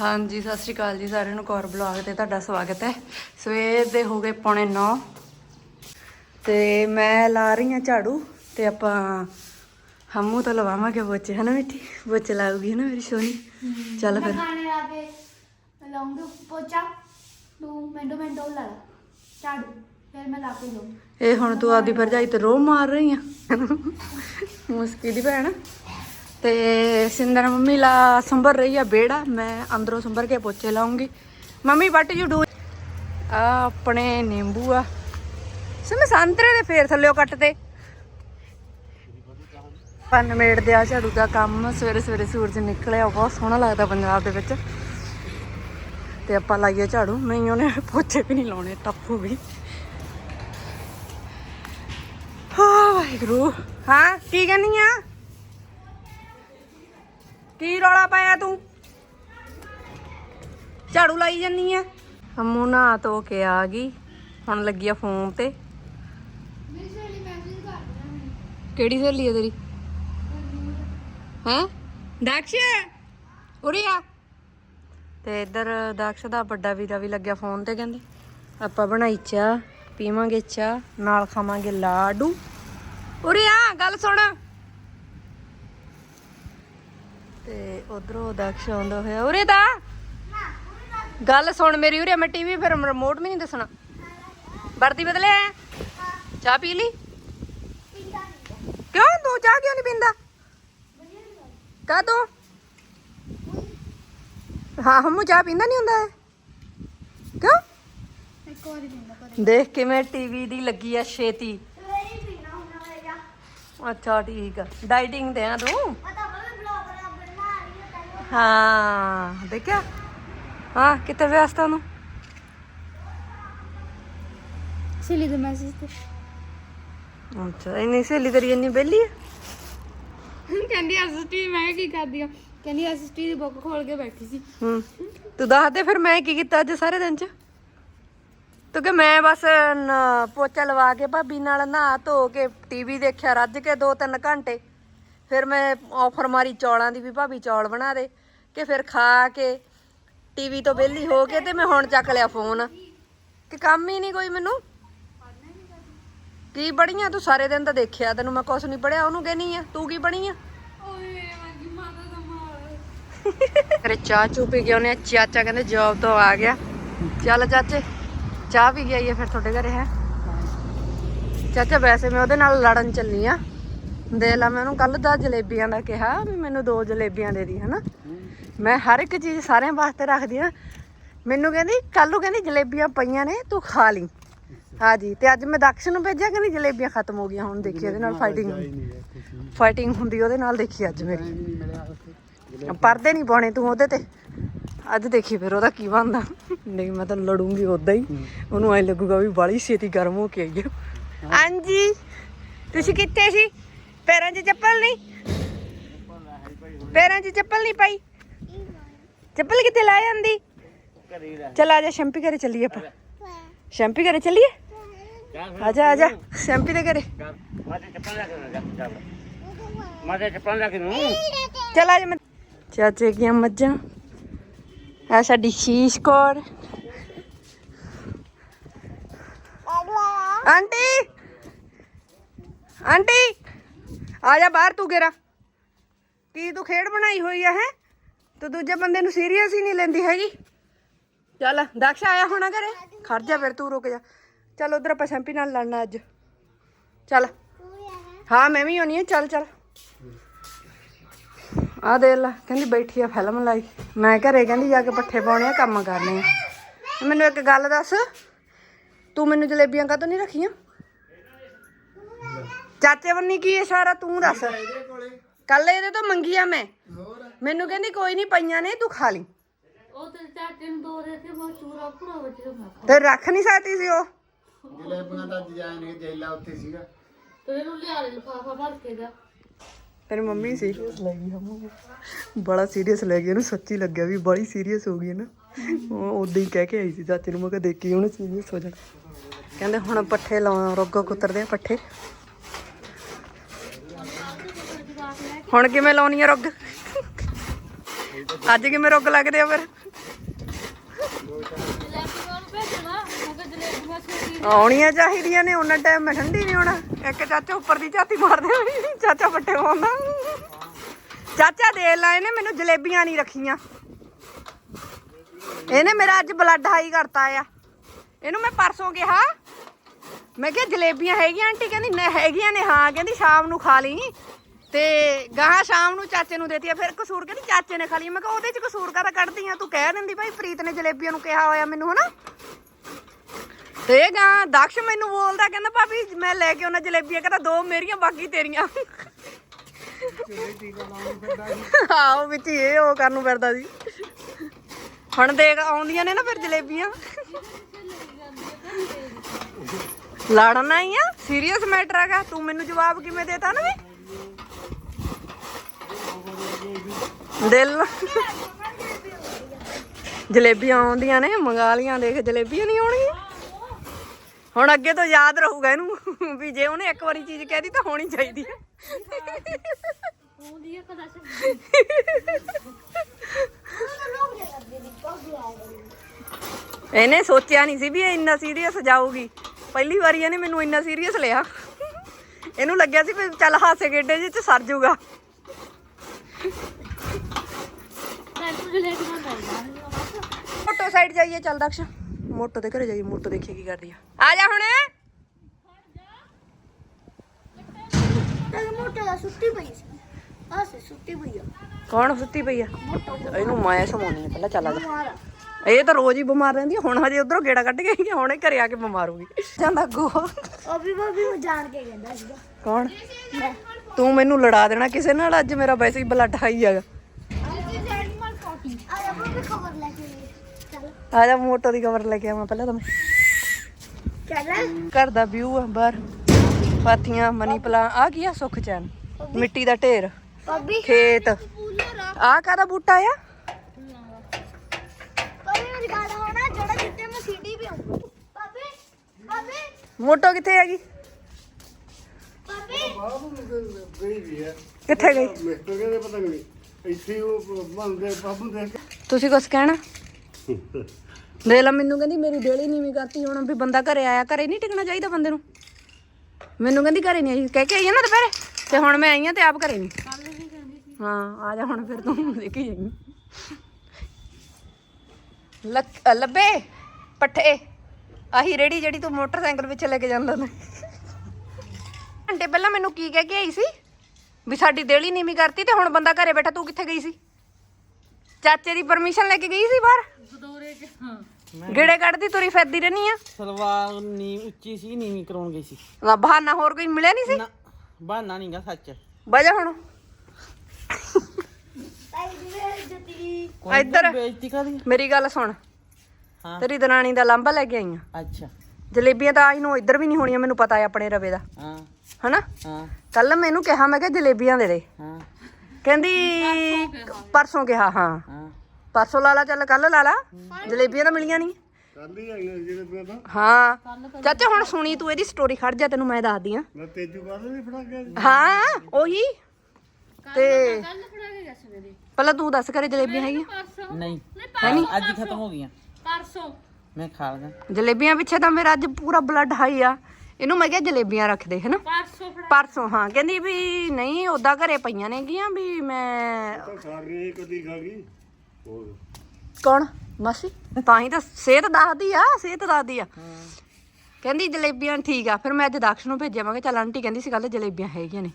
ਹਾਂਜੀ ਸਤਿ ਸ਼੍ਰੀ ਅਕਾਲ ਜੀ ਸਾਰਿਆਂ ਨੂੰ ਕੌਰ ਬਲੌਗ ਤੇ ਤੁਹਾਡਾ ਸਵਾਗਤ ਹੈ। ਸਵੇਰ ਦੇ ਹੋ ਗਏ ਪੌਣੇ 9 ਤੇ ਮੈਂ ਲਾ ਰਹੀ ਹਾਂ ਝਾੜੂ ਤੇ ਆਪਾਂ ਹਮੂ ਤਾਂ ਲਵਾਵਾਂਗੇ ਬੋਚੇ ਹਨਾ ਮਿੱਠੀ? ਬੋਚੇ ਲਾਉਗੀ ਨਾ ਮੇਰੀ ਸੋਨੀ ਚੱਲ ਫਿਰ। ਖਾਣੇ ਲਾ ਕੇ ਮੈਂ ਲਾਉਂਗੀ ਪੋਚਾ। ਤੂੰ ਮਿੰਟੋ ਮਿੰਟੋ ਲਾ ਝਾੜੂ। ਫਿਰ ਮੈਂ ਲਾ ਕੇ ਲਊਂ। ਇਹ ਹੁਣ ਤੂੰ ਆਪਦੀ ਭਰਜਾਈ ਤੇ ਰੋਹ ਮਾਰ ਰਹੀ ਆ। ਮੁਸਕੀ ਦੀ ਭੈਣ। ਤੇ ਸਿੰਦਰ ਮੰਮੀ ਲਾ ਸੰਭਰ ਰਹੀ ਆ ਬੇੜਾ, ਮੈਂ ਅੰਦਰੋਂ ਸੰਭਰ ਕੇ ਪੋਚੇ ਲਾਉਂਗੀ। ਮੰਮੀ ਵਾਟ ਯੂ ਡੂ ਆ ਆਪਣੇ ਨਿੰਬੂ ਆ। ਸਿਮ ਸੰਤਰੇ ਦੇ ਫੇਰ ਥੱਲਿਓ ਕੱਟ ਤੇ। ਦੇ ਆ ਝਾੜੂ ਦਾ ਕੰਮ। ਸਵੇਰੇ ਸਵੇਰੇ ਸੂਰਜ ਨਿਕਲਿਆ, ਬਹੁਤ ਸੋਹਣਾ ਲੱਗਦਾ ਪੰਜਾਬ ਦੇ ਵਿੱਚ। ਤੇ ਆਪਾਂ ਲਾਈਏ ਝਾੜੂ। ਨਹੀਂ, ਉਹਨੇ ਪੋਚੇ ਵੀ ਨਹੀਂ ਲਾਉਣੇ, ਟੱਪ ਹੋ ਹਾਂ, ਵਾਹਿਗੁਰੂ। ਹਾਂ, ਕੀ ਕਹਿੰਦੀ ਆ? ਕੀ ਰੌਲਾ ਪਾਇਆ ਤੂੰ? ਝਾੜੂ ਲਾਈ ਜੰਨੀ ਆ? ਹਮੂ ਨਹਾ ਧੋ ਕੇ ਆ ਗਈ। ਹੁਣ ਲੱਗੀ ਆ ਫੋਨ ਤੇ। ਮੇਰੀ ਸਹੇਲੀ ਮੈਸੇਜ ਕਰ ਰਹੀ ਮੈਨੂੰ ਕਿਹੜੀ ਸਹੇਲੀ ਆ ਤੇਰੀ? ਹਾਂ? ਦਕਸ਼? ਉਰੇ ਆ। ਤੇ ਇੱਧਰ ਦਕਸ਼ ਦਾ ਵੱਡਾ ਵੀਰਾ ਵੀ ਲੱਗਿਆ ਫੋਨ ਤੇ ਕਹਿੰਦੇ ਆਪਾਂ ਬਣਾਈ ਚਾਹ ਪੀਵਾਂਗੇ ਚਾਹ ਨਾਲ ਖਾਵਾਂਗੇ ਲਾਡੂ। ਉਰੇ ਆ ਗੱਲ ਸੁਣ। ਤੇ ਉਧਰੋਂ ਦਕਸ਼ ਆਉਂਦਾ ਹੋਇਆ। ਉਰੇ ਦਾ ਗੱਲ ਸੁਣ ਮੇਰੀ ਉਰੇ ਮੈਂ ਟੀਵੀ ਫਿਰ ਰਿਮੋਟ ਵੀ ਨਹੀਂ ਦੱਸਣਾ। ਵਰਦੀ ਬਦਲੇ ਆਇਆ ਚਾਹ ਪੀ ਲਈ? ਕਿਉਂ? ਤੂੰ ਚਾਹ ਕਿਉਂ ਨਹੀਂ ਪੀਂਦਾ? ਕਾ ਤੂੰ ਹਾਂ ਹਮੂ ਚਾਹ ਪੀਂਦਾ ਨਹੀਂ ਹੁੰਦਾ? ਕਿਉਂ? ਦੇਖ ਕਿਵੇਂ ਟੀਵੀ ਦੀ ਲੱਗੀ ਆ ਛੇਤੀ। ਅੱਛਾ ਠੀਕ ਆ। ਡਾਈਟਿੰਗ ਤੇ ਆ ਤੂੰ ਪਤਾ ਬਲ ਬਲੌਗ ਬਣਾ ਰਹੀ ਹੈ ਹਾਂ ਦੇਖਿਆ ਹਾਂ ਕਿੱਥੇ ਵਿਅਸਤ ਨੂੰ ਸਹੇਲੀ ਦਾ ਮੈਸੇਜ ਤੇ ਅੱਛਾ ਇੰਨੀ ਸਹੇਲੀ ਤੇਰੀ ਇੰਨੀ ਬੇਲੀ ਆ ਕਹਿੰਦੀ ਐਸਐਸਟੀ ਮੈਂ ਕੀ ਕਰਦੀ ਆ ਕਹਿੰਦੀ ਐਸਐਸਟੀ ਦੀ ਬੁੱਕ ਖੋਲ ਕੇ ਬੈਠੀ ਸੀ ਹੂੰ ਤੂੰ ਦੱਸ ਦੇ ਫਿਰ ਮੈਂ ਕੀ ਕੀਤਾ ਅੱਜ ਸਾਰੇ ਦਿਨ ਚ ਤੂੰ ਕਿ ਮੈਂ ਬਸ ਨ- ਪੋਚਾ ਲਵਾ ਕੇ ਭਾਬੀ ਨਾਲ ਨਹਾ ਧੋ ਕੇ ਟੀਵੀ ਦੇਖਿਆ ਰੱਜ ਕੇ 2-3 ਘੰਟੇ ਫਿਰ ਮੈਂ ਆਫਰ ਮਾਰੀ ਚੌਲਾਂ ਦੀ ਵੀ ਭਾਬੀ ਚੌਲ ਬਣਾ ਦੇ ਕਿ ਫਿਰ ਖਾ ਕੇ ਟੀਵੀ ਤੋਂ ਵਿਹਲੀ ਹੋ ਕੇ ਤੇ ਮੈਂ ਹੁਣ ਚੱਕ ਲਿਆ ਫੋਨ। ਕਿ ਕੰਮ ਹੀ ਨਹੀਂ ਕੋਈ ਮੈਨੂੰ। ਕੀ ਬੜੀਆਂ ਤੂੰ ਸਾਰੇ ਦਿਨ ਤਾਂ ਦੇਖਿਆ, ਤੈਨੂੰ ਮੈਂ ਕੁਛ ਨਹੀਂ ਪੜਿਆ ਉਹਨੂੰ ਕਹਿਨੀ ਆ, ਤੂੰ ਕੀ ਬਣੀ ਆ? ਅਰੇ ਚਾਹ ਚੂ ਪੀ ਕੇ ਉਹਨੇ ਚਾਚਾ ਕਹਿੰਦੇ ਜੌਬ ਤੋਂ ਆ ਗਿਆ। ਚੱਲ ਚਾਚੇ, ਚਾਹ ਪੀ ਕੇ ਆਈਏ ਫਿਰ ਤੁਹਾਡੇ ਘਰੇ, ਹੈ। ਚਾਚਾ ਵੈਸੇ ਮੈਂ ਉਹਦੇ ਨਾਲ ਲੜਨ ਚੱਲੀ ਆ। ਦੇ ਲਾ ਮੈਂ ਉਹਨੂੰ ਕੱਲ ਦਾ ਜਲੇਬੀਆਂ ਦਾ ਕਿਹਾ ਵੀ ਮੈਨੂੰ ਦੋ ਜਲੇਬੀਆਂ ਦੇ ਦੀ ਹਨਾ? ਮੈਂ ਹਰ ਇੱਕ ਚੀਜ਼ ਸਾਰਿਆਂ ਵਾਸਤੇ ਰੱਖਦੀ ਆ ਮੈਨੂੰ ਕਹਿੰਦੀ ਕੱਲ ਨੂੰ ਕਹਿੰਦੀ ਜਲੇਬੀਆਂ ਪਈਆਂ ਨੇ ਤੂੰ ਖਾ ਲਈ। ਹਾਂਜੀ ਤੇ ਅੱਜ ਮੈਂ ਦਕਸ਼ ਨੂੰ ਭੇਜਿਆ ਕਹਿੰਦੀ ਜਲੇਬੀਆਂ ਖਤਮ ਹੋ ਗਈਆਂ ਹੁਣ ਦੇਖੀ ਉਹਦੇ ਨਾਲ ਫਾਈਟਿੰਗ ਫਾਈਟਿੰਗ ਹੁੰਦੀ। ਉਹਦੇ ਨਾਲ ਦੇਖੀ ਅੱਜ ਮੇਰੀ। ਪਰਦੇ ਨਹੀਂ ਪਾਉਣੇ ਤੂੰ ਉਹਦੇ ਤੇ। ਅੱਜ ਦੇਖੀ ਫਿਰ ਉਹਦਾ ਕੀ ਬਣਦਾ। ਨਹੀਂ ਮੈਂ ਤਾਂ ਲੜੂੰਗੀ ਉਦਾਂ ਹੀ। ਉਹਨੂੰ ਐ ਲੱਗੂਗਾ ਵੀ ਬਾਲੀ ਛੇਤੀ ਗਰਮ ਹੋ ਕੇ ਆਈ ਹੈ। ਹਾਂਜੀ। ਤੁਸੀਂ ਕਿੱਥੇ ਸੀ? ਪੈਰਾਂ 'ਚ ਚੱਪਲ ਨਹੀਂ? ਪੈਰਾਂ 'ਚ ਚੱਪਲ ਨਹੀਂ ਪਾਈ? ਚੱਪਲ ਕਿੱਥੇ ਲਾ ਜਾਂਦੀ? ਚਲ ਆ ਜਾ ਸ਼ੈਂਪੀ ਘਰੇ ਚੱਲੀਏ ਆਪਾਂ। ਸ਼ੈਂਪੀ ਘਰੇ ਚੱਲੀਏ? ਆ ਜਾ ਆ ਜਾ ਸ਼ੈਂਪੀ ਦੇ ਘਰੇ। ਮਾਤੇ ਚੱਪਲ ਲੈ ਕੇ ਕੇ ਨੂੰ ਚਲ ਆ ਜਾ ਚਾਚੇ ਦੀਆਂ ਮੱਝਾਂ। ਆ ਸਾਡੀ ਸ਼ੀਸ਼ ਕੌਰ। ਆਂਟੀ! ਆਂਟੀ! ਆ ਜਾ ਬਾਹਰ ਤੂੰ ਗੇਰਾ ਕੀ ਤੂੰ ਖੇਡ ਬਣਾਈ ਹੋਈ ਆ, ਹੈ? ਤੂੰ ਦੂਜੇ ਬੰਦੇ ਨੂੰ ਸੀਰੀਅਸ ਹੀ ਨਹੀਂ ਲੈਂਦੀ ਹੈਗੀ। ਚੱਲ, ਦਕਸ਼ ਆਇਆ ਹੋਣਾ ਘਰੇ? ਖੜ ਜਾ ਫਿਰ, ਤੂੰ ਰੁਕ ਜਾ। ਚੱਲ, ਉਧਰ ਆਪਾਂ ਸ਼ੈਂਪੀ ਨਾਲ ਲੜਨਾ ਅੱਜ। ਚੱਲ। ਹਾਂ, ਮੈਂ ਵੀ ਆਉਣੀ ਆ, ਚੱਲ ਚੱਲ। ਆ ਦੇ ਲੈ, ਕਹਿੰਦੀ ਬੈਠੀ ਆ ਫਿਲਮ ਲਾਈ। ਮੈਂ ਘਰੇ ਕਹਿੰਦੀ ਜਾ ਕੇ ਪੱਠੇ ਪਾਉਣੇ ਆ, ਕੰਮ ਕਰਨੇ ਆ। ਮੈਨੂੰ ਇੱਕ ਗੱਲ ਦੱਸ, ਤੂੰ ਮੈਨੂੰ ਜਲੇਬੀਆਂ ਕਾਹਤੋਂ ਨਹੀਂ ਰੱਖੀਆਂ? ਚਾਚੇ ਬੰਨੀ ਕੀ ਇਸ਼ਾਰਾ ਤੂੰ ਦੱਸ? ਕੱਲ। ਇਹਦੇ ਤੋਂ ਮੰਗੀਆਂ ਮੈਂ। ਮੈਨੂੰ ਕਹਿੰਦੀ ਕੋਈ ਨਹੀਂ ਪਈਆਂ ਨੇ ਤੂੰ ਖਾ ਲਈ। ਉਹ ਤੇ ਚਾਚੇ ਨੂੰ ਦੋ ਦੇ ਤੇ ਬਹੁਤ ਚੂਰਾ ਪੂਰਾ ਵੱਜਿਆ ਮੈਂ ਤੇ ਰੱਖ ਨਹੀਂ ਸਕਦੀ ਸੀ ਉਹ? ਜਲੇਬੀਆਂ ਦਾ ਡਿਜ਼ਾਈਨ ਇਹ ਜੈਲਾ ਉੱਤੇ ਸੀਗਾ। ਤੇ ਇਹਨੂੰ ਲਿਆ ਦੇ ਲਿਫਾਫਾ ਭਰ ਕੇ ਦਾ। ਤੇਰੀ ਮੰਮੀ ਸੀਰੀਅਸ ਲੈ ਗਈ ਹਮੂ ਬੜਾ ਸੀਰੀਅਸ ਲੈ ਗਈ ਉਹਨੂੰ ਸੱਚੀ ਲੱਗਿਆ ਵੀ ਬੜੀ ਸੀਰੀਅਸ ਹੋ ਗਈ ਹੈ ਨਾ। ਉਹ ਉਦਾਂ ਹੀ ਕਹਿ ਕੇ ਆਈ ਸੀ ਚਾਚੇ ਨੂੰ ਮੈਂ ਕਿਹਾ ਦੇਖੀ ਉਹਨੂੰ ਸੀਰੀਅਸ ਹੋ ਜਾਣਾ। ਕਹਿੰਦੇ ਹੁਣ ਪੱਠੇ ਲਾਉਣਾ ਰੋਗੋ ਕੁੱਤਰਦੇ ਆ ਪੱਠੇ। ਹੁਣ ਕਿਵੇਂ ਲਾਉਣੀ ਆ ਰੁੱਗ? ਅੱਜ ਕਿਵੇਂ ਰੁੱਗ ਲੱਗਦੇ ਆ ਫਿਰ? ਆਉਣੀਆਂ ਚਾਹੀਦੀਆਂ ਨੇ, ਉਹਨਾਂ ਟਾਈਮ ਮੈਂ ਠੰਡੀ ਨਹੀਂ ਹੋਣਾ। ਇੱਕ ਚਾਚਾ ਉੱਪਰ ਦੀ ਝਾਤੀ ਮਾਰਦੇ ਹੋਏ ਚਾਚਾ ਵੱਟੇ ਪਾਉਂਦਾ ਚਾਚਾ ਦੇ ਲੈ, ਇਹਨੇ ਮੈਨੂੰ ਜਲੇਬੀਆਂ ਨਹੀਂ ਰੱਖੀਆਂ। ਇਹਨੇ ਮੇਰਾ ਅੱਜ ਬਲੱਡ ਹਾਈ ਕਰਤਾ ਆ। ਇਹਨੂੰ ਮੈਂ ਪਰਸੋਂ ਕਿਹਾ, ਮੈਂ ਕਿਹਾ ਜਲੇਬੀਆਂ ਹੈਗੀਆਂ, ਆਂਟੀ ਕਹਿੰਦੀ, ਨਹੀਂ, ਹੈਗੀਆਂ ਨੇ, ਹਾਂ, ਕਹਿੰਦੀ ਸ਼ਾਮ ਨੂੰ ਖਾ ਲਈ। ਤੇ ਗਾਹਾਂ ਸ਼ਾਮ ਨੂੰ ਚਾਚੇ ਨੂੰ ਦੇਤੀ ਫਿਰ ਕਸੂਰ ਕਹਿੰਦੀ ਚਾਚੇ ਨੇ ਖਾਲੀ ਮੈਂ ਕਿਹਾ ਉਹਦੇ ਚ ਕਸੂਰ ਕਾਹਦਾ ਕੱਢਦੀ ਆ? ਤੂੰ ਕਹਿ ਦਿੰਦੀ ਭਾਈ, ਪ੍ਰੀਤ ਨੇ ਜਲੇਬੀਆਂ ਨੂੰ ਕਿਹਾ ਹੋਇਆ ਮੈਨੂੰ, ਹਨਾ? ਤੇ ਗਾਂ ਦਕਸ਼ ਮੈਨੂੰ ਬੋਲਦਾ, ਕਹਿੰਦਾ, ਭਾਬੀ, ਮੈਂ ਲੈ ਕੇ ਉਹਨਾਂ ਜਲੇਬੀਆਂ, ਕਹਿੰਦਾ, ਦੋ ਮੇਰੀਆਂ, ਬਾਕੀ ਤੇਰੀਆਂ। ਆਓ ਵਿੱਚ ਇਹ ਉਹ ਕਰਨ ਨੂੰ ਫਿਰਦਾ ਸੀ। ਹੁਣ ਦੇਖ, ਆਉਂਦੀਆਂ ਨੇ ਨਾ ਫਿਰ ਜਲੇਬੀਆਂ। ਲੜਨਾ ਹੀ ਆ ਸੀਰੀਅਸ ਮੈਟਰ ਹੈਗਾ ਤੂੰ ਮੈਨੂੰ ਜਵਾਬ ਕਿਵੇਂ ਦੇਤਾ ਨਾ ਵੀ? ਦਿਲ ਜਲੇਬੀਆਂ ਆਉਂਦੀਆਂ ਨੇ, ਮੰਗਾ ਲੀਆਂ ਦੇਖ, ਜਲੇਬੀਆਂ ਨਹੀਂ ਆਉਣਗੀਆਂ। ਹੁਣ ਅੱਗੇ ਤੋਂ ਯਾਦ ਰਹੂਗਾ ਇਹਨੂੰ, ਵੀ ਜੇ ਉਹਨੇ ਇੱਕ ਵਾਰੀ ਚੀਜ਼ ਕਹਿ ਦੀ ਤਾਂ ਹੋਣੀ ਚਾਹੀਦੀ ਹੈ ਇਹਨੇ ਸੋਚਿਆ ਨਹੀਂ ਸੀ ਵੀ ਇਹ ਇੰਨਾ ਸੀਰੀਅਸ ਜਾਊਗੀ। ਪਹਿਲੀ ਵਾਰੀ ਇਹਨੇ ਮੈਨੂੰ ਇੰਨਾ ਸੀਰੀਅਸ ਲਿਆ। ਇਹਨੂੰ ਲੱਗਿਆ ਸੀ ਵੀ ਚੱਲ ਹਾਸੇ ਖੇਡੇ ਜਿਹੇ ਚ ਸਰ ਜਾਊਗਾ ਮੋਟੋ ਸਾਈਡ ਜਾਈਏ ਚੱਲ ਦਕਸ਼। ਮੋਟੋ ਦੇ ਘਰੇ ਜਾਈਏ ਮੋਟੋ ਦੇਖੀਏ ਕੀ ਕਰਦੀ ਆ। ਆ ਜਾ ਹੁਣ। ਮੋਟਾ ਦਾ ਸੁੱਤੀ ਪਈ ਸੀ। ਆ ਸੇ ਸੁੱਤੀ ਪਈ ਆ। ਕੌਣ ਸੁੱਤੀ ਪਈ ਆ? ਇਹਨੂੰ ਮਾਇਆ ਸਮਾਉਣੀ ਆ ਪਹਿਲਾਂ ਚੱਲ ਆ ਜਾ। ਮਾਰਾ ਇਹ ਤਾਂ ਰੋਜ਼ ਹੀ ਬਿਮਾਰ ਰਹਿੰਦੀ ਆ ਹੁਣ ਹਜੇ ਉਧਰੋਂ ਗੇੜਾ ਕੱਢ ਕੇ ਆਈ ਆ ਹੁਣੇ ਘਰੇ ਆ ਕੇ ਬਿਮਾਰ ਹੋ ਗਈ। ਜਾਂਦਾ ਗੋ ਉਹ ਵੀ ਉਹ ਵੀ ਉਹ ਜਾਣ ਕੇ ਕਹਿੰਦਾ ਸੀਗਾ। ਕੌਣ? ਤੂੰ ਮੈਨੂੰ ਲੜਾ ਦੇਣਾ ਕਿਸੇ ਨਾਲ, ਅੱਜ ਮੇਰਾ ਵੈਸੇ ਹੀ ਬਲੱਡ ਹਾਈ ਹੈਗਾ। ਆ ਜਾ ਮੈਂ ਦੀ ਕਵਰ ਲੈ ਕੇ ਆਵਾਂ ਪਹਿਲਾਂ ਤਾਂ ਮੈਂ। ਘਰ ਦਾ ਵਿਊ ਆ ਬਾਹਰ। ਪਾਥੀਆਂ ਮਨੀ ਪਲਾਂ ਆ ਕੀ ਆ? ਸੁੱਖ ਚੈਨ। ਮਿੱਟੀ ਦਾ ਢੇਰ। ਖੇਤ। ਕੂਲਰ ਆ ਕਾਦਾ ਬੂਟਾ ਆ? ਪੱਬੀ ਮੋਟੋ ਕਿੱਥੇ ਹੈਗੀ? ਗਈ ਵੀ ਹੈ ਕਿੱਥੇ ਗਈ? ਮਿਸਟਰ ਕਹਿੰਦੇ ਪਤਾ ਨਹੀਂ ਇੱਥੇ ਉਹ ਬੰਦੇ ਬਾਬੂ ਦੇਖ ਤੁਸੀਂ ਕੁਛ ਕਹਿਣਾ? ਦੇ ਲਾ, ਮੈਨੂੰ ਕਹਿੰਦੀ ਮੇਰੀ ਡੇਲੀ ਨੀਵੀਂ ਕਰਤੀ, ਹੁਣ ਵੀ ਬੰਦਾ ਘਰੇ ਆਇਆ, ਘਰੇ ਨਹੀਂ ਟਿਕਣਾ ਚਾਹੀਦਾ ਬੰਦੇ ਨੂੰ। ਮੈਨੂੰ ਕਹਿੰਦੀ ਘਰੇ ਨਹੀਂ ਆਈ, ਕਹਿ ਕੇ ਆਈ ਆ ਨਾ ਦੁਪਹਿਰੇ, ਤੇ ਹੁਣ ਮੈਂ ਆਈ ਆ ਤੇ ਆਪ ਘਰੇ ਨਹੀਂ। ਹਾਂ, ਆ ਜਾ ਹੁਣ ਫਿਰ ਤੂੰ, ਦੇਖੀ ਜਾਈ ਲੱਭੇ, ਪੱਠੇ। ਆਹੀ ਰੇੜੀ ਜਿਹੜੀ ਤੂੰ ਮੋਟਰਸਾਈਕਲ ਵਿੱਚ ਲੈ ਕੇ ਜਾਂਦਾ ਨੇ ਘੰਟੇ ਪਹਿਲਾਂ ਮੈਨੂੰ ਕੀ ਕਹਿ ਕੇ ਆਈ ਸੀ? ਵੀ ਸਾਡੀ ਦੇਲੀ ਨੀਵੀਂ ਕਰਤੀ ਤੇ ਹੁਣ ਬੰਦਾ ਘਰੇ ਬੈਠਾ ਤੂੰ ਕਿੱਥੇ ਗਈ ਸੀ? ਚਾਚੇ ਦੀ ਪਰਮਿਸ਼ਨ ਲੈ ਕੇ ਗਈ ਸੀ ਬਾਹਰ? ਗੇੜੇ ਕੱਢਦੀ ਤੁਰੀ ਫਿਰਦੀ ਰਹਿਨੀ ਆ? ਸਲਵਾਰ ਨੀ ਉੱਚੀ ਸੀ ਨੀਵੀਂ ਕਰਾਉਣ ਗਈ ਸੀ। ਨਾ ਬਹਾਨਾ ਹੋਰ ਕੋਈ ਮਿਲਿਆ ਨਹੀਂ ਸੀ? ਨਾ ਬਹਾਨਾ ਨਹੀਂਗਾ ਸੱਚ। ਬਜਾ ਹੁਣ। ਵੇ ਇੱਧਰ। ਬੇਇੱਜ਼ਤੀ ਮੇਰੀ ਗੱਲ ਸੁਣ। ਹਾਂ। ਤੇਰੀ ਦਰਾਣੀ ਦਾ ਲਾਂਬਾ ਲੈ ਕੇ ਆਈ ਆ। ਅੱਛਾ। ਜਲੇਬੀਆਂ ਤਾਂ ਨੂੰ ਇੱਧਰ ਵੀ ਨਹੀਂ ਹੋਣੀਆਂ ਮੈਨੂੰ ਪਤਾ ਹੈ ਆਪਣੇ ਰਵੇ ਦਾ। ਹਾਂ। ਹਨਾ? ਹਾਂ। ਕੱਲ ਮੈਨੂੰ ਕਿਹਾ ਮੈਂ ਕਿਹਾ ਜਲੇਬੀਆਂ ਦੇ ਦੇ। ਹਾਂ। ਕਹਿੰਦੀ ਪਰਸੋਂ ਕਿਹਾ ਹਾਂ। ਹਾਂ। ਪਰਸੋਂ ਲਾ ਲਾ ਚੱਲ ਕੱਲ ਲਾ ਲਾ। ਜਲੇਬੀਆਂ ਤਾਂ ਮਿਲੀਆਂ ਨਹੀਂ। ਕੱਲ ਹੀ ਆਈਆਂ ਜਿਹੜੇ ਪਿਆ ਤਾਂ। ਹਾਂ। ਚਾਚਾ ਹੁਣ ਸੁਣੀ ਤੂੰ ਇਹਦੀ ਸਟੋਰੀ ਖੜ ਜਾ ਤੈਨੂੰ ਮੈਂ ਦੱਸਦੀ ਆ ਮੈਂ ਤੇਜੂ ਕਾਹਦੇ ਵੀ ਫੜਾ ਗਿਆ ਹਾਂ ਉਹੀ। ਤੇ ਪਹਿਲਾਂ ਤੂੰ ਦੱਸ ਕਰੇ ਜਲੇਬੀਆਂ ਹੈਗੀਆਂ? ਨਹੀਂ ਹੈ ਨਹੀਂ ਅੱਜ ਖਤਮ ਹੋ ਗਈਆਂ। ਪਰਸੋਂ। ਮੈਂ ਖਾ ਲਗਾ ਜਲੇਬੀਆਂ ਪਿੱਛੇ ਤਾਂ ਮੇਰਾ ਅੱਜ ਪੂਰਾ ਬਲੱਡ ਹਾਈ ਆ। ਇਹਨੂੰ ਮੈਂ ਕਿਹਾ ਜਲੇਬੀਆਂ ਰੱਖ ਦੇ ਹੈਨਾ? ਪਰਸੋਂ ਪਰਸੋਂ ਹਾਂ। ਕਹਿੰਦੀ ਵੀ ਨਹੀਂ ਉਦਾਂ ਘਰੇ ਪਈਆਂ ਨੇਗੀਆਂ ਵੀ ਮੈਂ ਤਾਂ ਖਾ ਰਹੀ ਕਦੀ ਖਾ ਗਈ? ਹੋਰ। ਕੌਣ? ਮਾਸੀ? ਤਾਂ ਹੀ ਤਾਂ ਸਿਹਤ ਦੱਸਦੀ ਆ ਸਿਹਤ ਦੱਸਦੀ ਆ। ਕਹਿੰਦੀ ਜਲੇਬੀਆਂ ਠੀਕ ਆ ਫਿਰ ਮੈਂ ਅੱਜ ਦਕਸ਼ ਨੂੰ ਭੇਜਿਆ ਮੈਂ ਕਿਹਾ ਚੱਲ ਆਂਟੀ ਕਹਿੰਦੀ ਸੀ ਕੱਲ ਜਲੇਬੀਆਂ ਹੈਗੀਆਂ ਨੇ।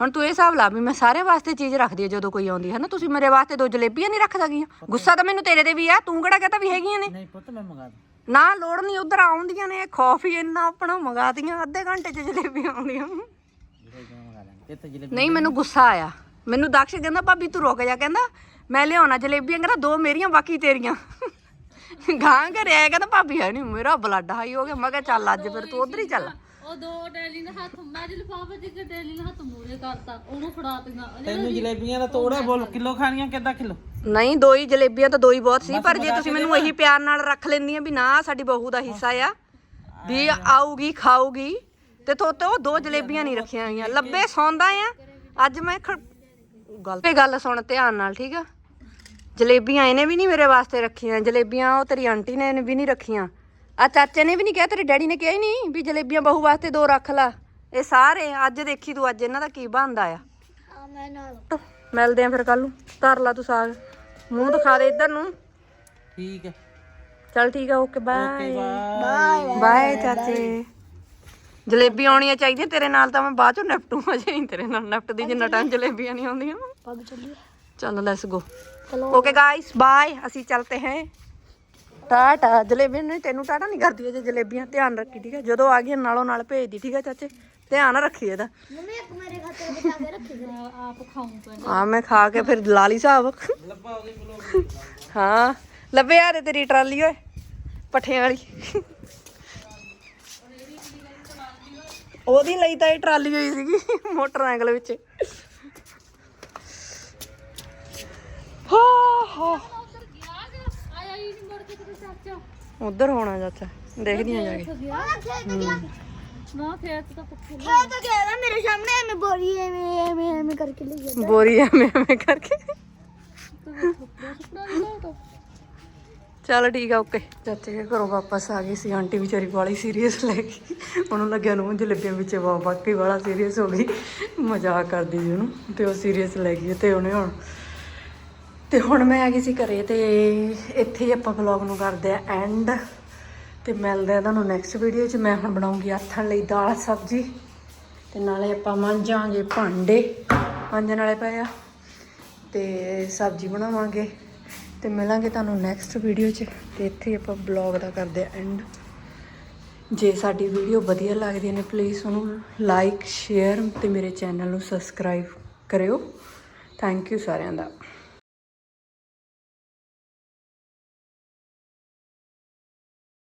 ਹੁਣ ਤੂੰ ਇਹ ਹਿਸਾਬ ਲਾ ਵੀ ਮੈਂ ਸਾਰਿਆਂ ਵਾਸਤੇ ਚੀਜ਼ ਰੱਖਦੀ ਆ ਜਦੋਂ ਕੋਈ ਆਉਂਦੀ ਹੈ ਨਾ ਤੁਸੀਂ ਮੇਰੇ ਵਾਸਤੇ ਦੋ ਜਲੇਬੀਆਂ ਨਹੀਂ ਰੱਖ ਸਕੀਆਂ ਗੁੱਸਾ ਤਾਂ ਮੈਨੂੰ ਤੇਰੇ ਤੇ ਵੀ ਆ ਤੂੰ ਕਿਹੜਾ ਕਹਤਾ ਵੀ ਹੈਗੀਆਂ ਨੇ? ਨਹੀਂ ਪੁੱਤ ਮੈਂ ਮੰਗਾ ਦੂੰ ਨਾ ਲੋੜ ਨਹੀਂ, ਉਧਰ ਆਉਂਦੀਆਂ ਨੇ ਖੌਫ ਹੀ ਇੰਨਾ ਆਪਣਾ ਮੰਗਾਤੀਆਂ, ਅੱਧੇ ਘੰਟੇ ਚ ਜਲੇਬੀਆਂ ਆਉਂਦੀਆਂ। ਜਲੇਬੀਆਂ ਜਲੇਬੀ ਨਹੀਂ, ਮੈਨੂੰ ਗੁੱਸਾ ਆਇਆ। ਮੈਨੂੰ ਦਕਸ਼ ਕਹਿੰਦਾ, ਭਾਬੀ ਤੂੰ ਰੁਕ ਜਾ, ਕਹਿੰਦਾ, ਮੈਂ ਲਿਆਉਣਾ ਜਲੇਬੀਆਂ, ਕਹਿੰਦਾ, ਦੋ ਮੇਰੀਆਂ, ਬਾਕੀ ਤੇਰੀਆਂ। ਗਾਂ ਘਰੇ ਆਇਆ, ਕਹਿੰਦਾ, ਭਾਬੀ ਹੈ ਨਹੀਂ ਮੇਰਾ ਬਲੱਡ ਹਾਈ ਹੋ ਗਿਆ। ਮੈਂ ਕਿਹਾ, ਚੱਲ ਅੱਜ ਫਿਰ ਤੂੰ ਉਧਰ ਹੀ ਚੱਲ। ਉਹ ਦੋ ਡੈਲੀ ਨੇ ਹੱਥ ਮੈਂ ਜਿ ਲਿਫਾਫੇ ਚ ਡੈਲੀ ਨੇ ਹੱਥ ਮੂਰੇ ਕਰਤਾ ਉਹਨੂੰ ਫੜਾਤੀਆਂ। ਤੈਨੂੰ ਜਲੇਬੀਆਂ ਦਾ ਤੋੜਾ ਬੋਲ ਕਿਲੋ ਖਾਣੀਆਂ ਕਿੱਦਾਂ ਕਿਲੋ? ਨਹੀਂ ਦੋ ਹੀ ਜਲੇਬੀਆਂ ਤਾਂ ਦੋ ਹੀ ਬਹੁਤ ਸੀ ਪਰ ਜੇ ਤੁਸੀਂ ਮੈਨੂੰ ਇਹੀ ਪਿਆਰ ਨਾਲ ਰੱਖ ਲੈਂਦੀਆਂ ਵੀ ਨਾ ਸਾਡੀ ਬਹੂ ਦਾ ਹਿੱਸਾ ਆ ਵੀ ਆਊਗੀ ਖਾਊਗੀ ਤੇ ਦੋ ਜਲੇਬੀਆਂ ਨਹੀਂ ਰੱਖੀਆਂ ਹੋਈਆਂ ਲੱਭੇ ਸੌਂਦਾ ਆ। ਅੱਜ ਮੈਂ ਖ- ਗੱਲ ਤੇ ਗੱਲ ਸੁਣ ਧਿਆਨ ਨਾਲ ਠੀਕ ਆ? ਜਲੇਬੀਆਂ ਇਹਨੇ ਵੀ ਨਹੀਂ ਮੇਰੇ ਵਾਸਤੇ ਰੱਖੀਆਂ ਜਲੇਬੀਆਂ ਉਹ ਤੇਰੀ ਆਂਟੀ ਨੇ ਵੀ ਨਹੀਂ ਰੱਖੀਆਂ। ਆ ਚਾਚੇ ਨੇ ਵੀ ਨਹੀਂ ਕਿਹਾ ਤੇਰੇ ਡੈਡੀ ਨੇ ਕਿਹਾ ਹੀ ਨਹੀਂ ਵੀ ਜਲੇਬੀਆਂ ਬਹੂ ਵਾਸਤੇ ਦੋ ਰੱਖ ਲਾ। ਇਹ ਸਾਰੇ ਅੱਜ ਦੇਖੀ ਤੂੰ ਅੱਜ ਇਹਨਾਂ ਦਾ ਕੀ ਬਣਦਾ ਆ। ਮਿਲਦੇ ਆ ਫਿਰ ਕੱਲ ਨੂੰ। ਧਰ ਲਾ ਤੂੰ ਸਾਗ। ਮੂੰਹ ਦਿਖਾ ਦੇ ਇੱਧਰ ਨੂੰ। ਠੀਕ ਹੈ। ਚਲ ਠੀਕ ਆ ਓਕੇ ਬਾਏ। ਬਾਏ। ਚਾਚੇ। ਜਲੇਬੀ ਆਉਣੀਆਂ ਚਾਹੀਦੀਆਂ ਤੇਰੇ ਨਾਲ ਤਾਂ ਮੈਂ ਬਾਅਦ ਚ ਨਿਪਟੂ ਅਜੇ ਨਹੀਂ ਤੇਰੇ ਨਾਲ ਨਿਪਟਦੀ ਜਿੰਨਾ ਟਾਈਮ ਜਲੇਬੀਆਂ ਨਹੀਂ ਆਉਂਦੀਆਂ। ਚੱਲ। ਚੱਲੀਏ ਚਲੋ। Go okay guys bye. ਅਸੀਂ ਚਲਤੇ ਹਾਂ। ਟਾਟਾ ਜਲੇਬੀ ਨਹੀਂ ਤੈਨੂੰ ਟਾਟਾ ਨਹੀਂ ਕਰਦੀ ਜੇ ਜਲੇਬੀਆਂ ਧਿਆਨ ਰੱਖੀ ਠੀਕ ਹੈ ਜਦੋਂ ਆ ਗਈਆਂ ਨਾਲੋਂ ਨਾਲ ਭੇਜਦੀ ਠੀਕ ਹੈ ਚਾਚੇ? ਧਿਆਨ ਰੱਖੀ ਇਹਦਾ। ਮੰਮੀ ਇੱਕ ਮੇਰੇ ਖਾਤੇ ਵਿੱਚ ਆ ਕੇ ਰੱਖੀ ਗਈ ਆਪ ਖਾਉਂ ਪੈਂਦਾ ਆ ਮੈਂ ਖਾ ਕੇ ਫਿਰ ਲਾ ਲਈ ਹਿਸਾਬ। ਹਾਂ ਲੱਭੇ ਆ ਤੇ ਤੇਰੀ ਟਰਾਲੀ ਓਏ ਪੱਠਿਆਂ ਵਾਲੀ। ਉਹਦੀ ਲਈ ਤਾਂ ਇਹ ਟਰਾਲੀ ਹੋਈ ਸੀਗੀ ਮੋਟਰਸਾਈਕਲ ਵਿੱਚ ਹਾ ਹਾ ਉਧਰ ਗਿਆ ਗਾ ਆਇਆ ਹੀ ਨਹੀਂ ਮੁੜ ਕੇ ਤੇ ਚਾਚਾ ਉਧਰ ਹੋਣਾ ਚਾਚਾ ਦੇਖਦੀ ਆ ਜਾ ਕੇ। ਗਿਆ ਖੇਤ ਗਿਆ। ਨਾ ਖੇਤ ਤਾਂ ਪੁੱਛੇ ਖੇਤ ਗਿਆ ਨਾ ਮੇਰੇ ਸਾਹਮਣੇ ਐਵੇਂ ਬੋਰੀ ਐਵੇਂ ਐਵੇਂ ਐਵੇਂ ਕਰਕੇ ਲਈ ਜਾਂਦਾ। ਬੋਰੀ ਐਵੇਂ ਐਵੇਂ ਕਰਕੇ। ਚਲ ਠੀਕ ਆ ਓਕੇ। ਚਾਚੇ ਦੇ ਘਰੋਂ ਵਾਪਸ ਆ ਗਈ ਸੀ। ਆਂਟੀ ਵਿਚਾਰੀ ਵਾਲੀ ਸੀਰੀਅਸ ਲੈ ਗਈ ਉਹਨੂੰ ਲੱਗਿਆ ਨੂੰ ਜਲੇਬੀਆਂ ਵਿੱਚ ਵਾ ਵਾਕਈ ਵਾਲਾ ਸੀਰੀਅਸ ਹੋ ਗਈ। ਮਜ਼ਾਕ ਕਰਦੀ ਸੀ ਉਹਨੂੰ। ਤੇ ਉਹ ਸੀਰੀਅਸ ਲੈ ਗਈ ਤੇ ਉਹਨੇ ਹੁਣ ਤੇ ਹੁਣ ਮੈਂ ਆ ਗਈ ਸੀ ਘਰੇ ਤੇ ਇੱਥੇ ਹੀ ਆਪਾਂ ਵਲੌਗ ਨੂੰ ਕਰਦੇ ਆ ਐਂਡ ਤੇ ਮਿਲਦੇ ਆ ਤੁਹਾਨੂੰ ਨੈਕਸਟ ਵੀਡੀਓ 'ਚ। ਮੈਂ ਹੁਣ ਬਣਾਉਂਗੀ ਆਥਣ ਲਈ ਦਾਲ, ਸਬਜ਼ੀ ਤੇ ਨਾਲੇ ਆਪਾਂ ਮਾਂਜਾਂਗੇ ਭਾਂਡੇ। ਮਾਂਜਣ ਵਾਲੇ ਪਏ ਆ ਤੇ ਸਬਜ਼ੀ ਬਣਾਵਾਂਗੇ ਤੇ ਮਿਲਾਂਗੇ ਤੁਹਾਨੂੰ ਨੈਕਸਟ ਵੀਡੀਓ 'ਚ ਤੇ ਇੱਥੇ ਹੀ ਆਪਾਂ ਬਲੌਗ ਦਾ ਕਰਦੇ ਆ ਐਂਡ ਜੇ ਸਾਡੀ ਵੀਡੀਓ ਵਧੀਆ ਲੱਗਦੀ ਨੇ ਪਲੀਜ਼ ਉਹਨੂੰ ਲਾਈਕ ਸ਼ੇਅਰ ਤੇ ਮੇਰੇ ਚੈਨਲ ਨੂੰ ਸਬਸਕ੍ਰਾਈਬ ਕਰਿਓ। ਥੈਂਕ ਯੂ ਸਾਰਿਆਂ ਦਾ।